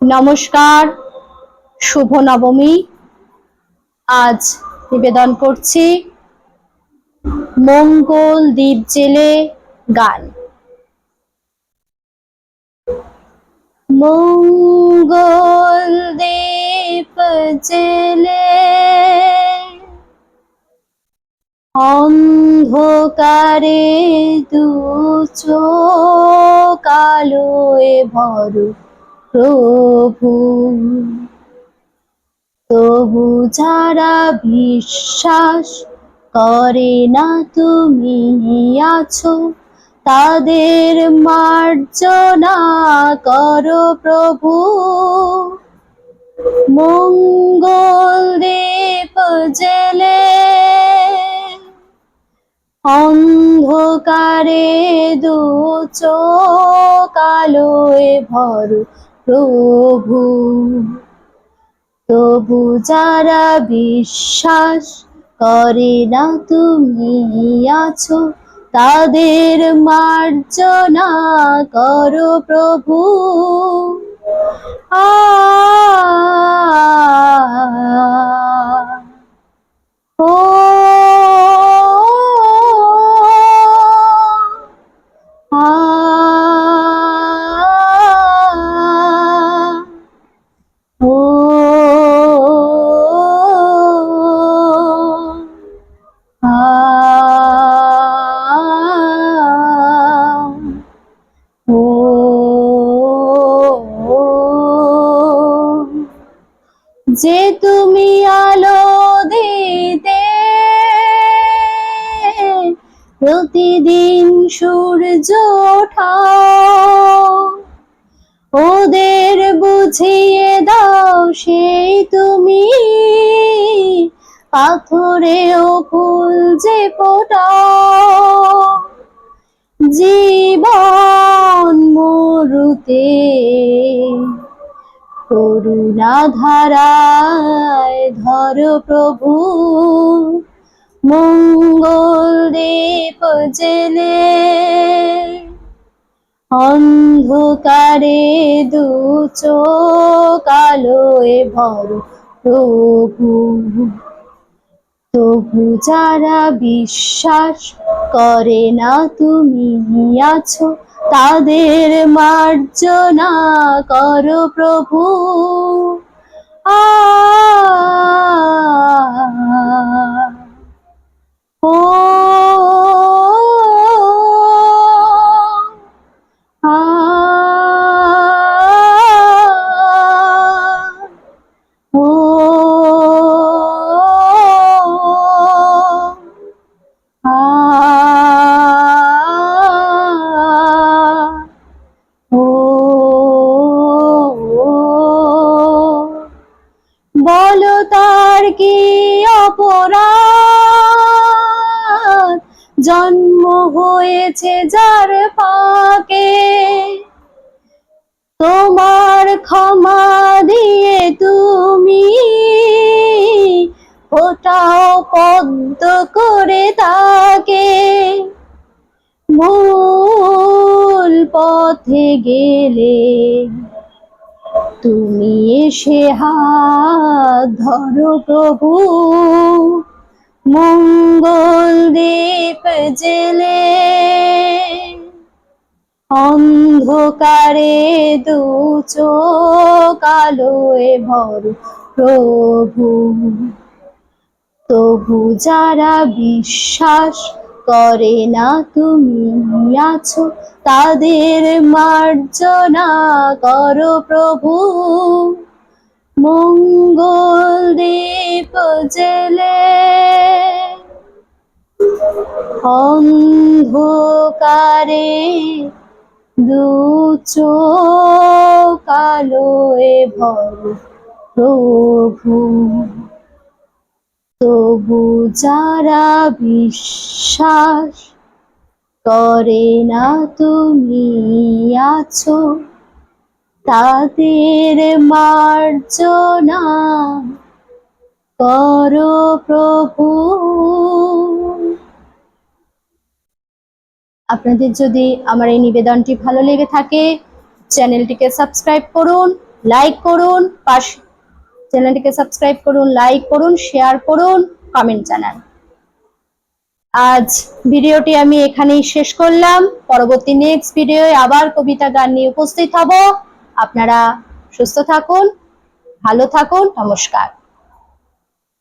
নমস্কার, শুভ নবমী। আজ নিবেদন করছি মঙ্গল দ্বীপ জেলে গান। মঙ্গল দ্বীপ জেলে অন্ধকারে দু চো কালোয় ভর প্রভু, তবু যারা বিশ্বাস করে না তুমি আছো, তাদের মার্জনা করো প্রভু। মঙ্গল দেব জেলে অন্ধকারে দু চো কালোয় ভর প্রভু। তবু যারা বিশ্বাস করে না তুমি আছো তাদের মার্জনা করো প্রভু। আ যে তুমি আলো দিতে প্রতিদিন সূর্য ওদের বুঝিয়ে দাও সেই তুমি। পাথরে ও ফুল যে জীবন মরুতে। করুণা ধারায় ধর প্রভু। মঙ্গল দেব জেলে অন্ধকারে দু কালোয় ভর প্রভু। তবু যারা বিশ্বাস করে না তুমি আছো তাদের মার্জনা কর প্রভু। আ অপরাধ। জন্ম হয়েছে যার পাকে তোমার ক্ষমা দিয়ে তুমি ওটাও পদ্ম করে তাকে। ভুল পথে গেলে তুমি এসে হাত ধরো প্রভু। মঙ্গল দ্বীপ জেলে অন্ধকারে দু কালোয় ভর প্রভু। তবু যারা বিশ্বাস করে না তুমি আছো? তাদের মার্জনা করো প্রভু। মঙ্গল দেব জেলে। অন্ধকারে দু কালোয় ভর প্রভু। তবু যারা বিশ্বাস করে না তুমি আছো, তাদের মার্জনা করো প্রভু। আপনাদের যদি আমার এই নিবেদনটি ভালো লেগে থাকে, চ্যানেলটিকে সাবস্ক্রাইব করুন, লাইক করুন, পাশ চ্যানেলটিকে সাবস্ক্রাইব করুন, লাইক করুন, শেয়ার করুন কমেন্ট জানান। আজ ভিডিওটি আমি এখানেই শেষ করলাম। পরবর্তী নেক্সট ভিডিওয়ে আবার কবিতা গান নিয়ে উপস্থিত হব। আপনারা সুস্থ থাকুন, ভালো থাকুন, নমস্কার।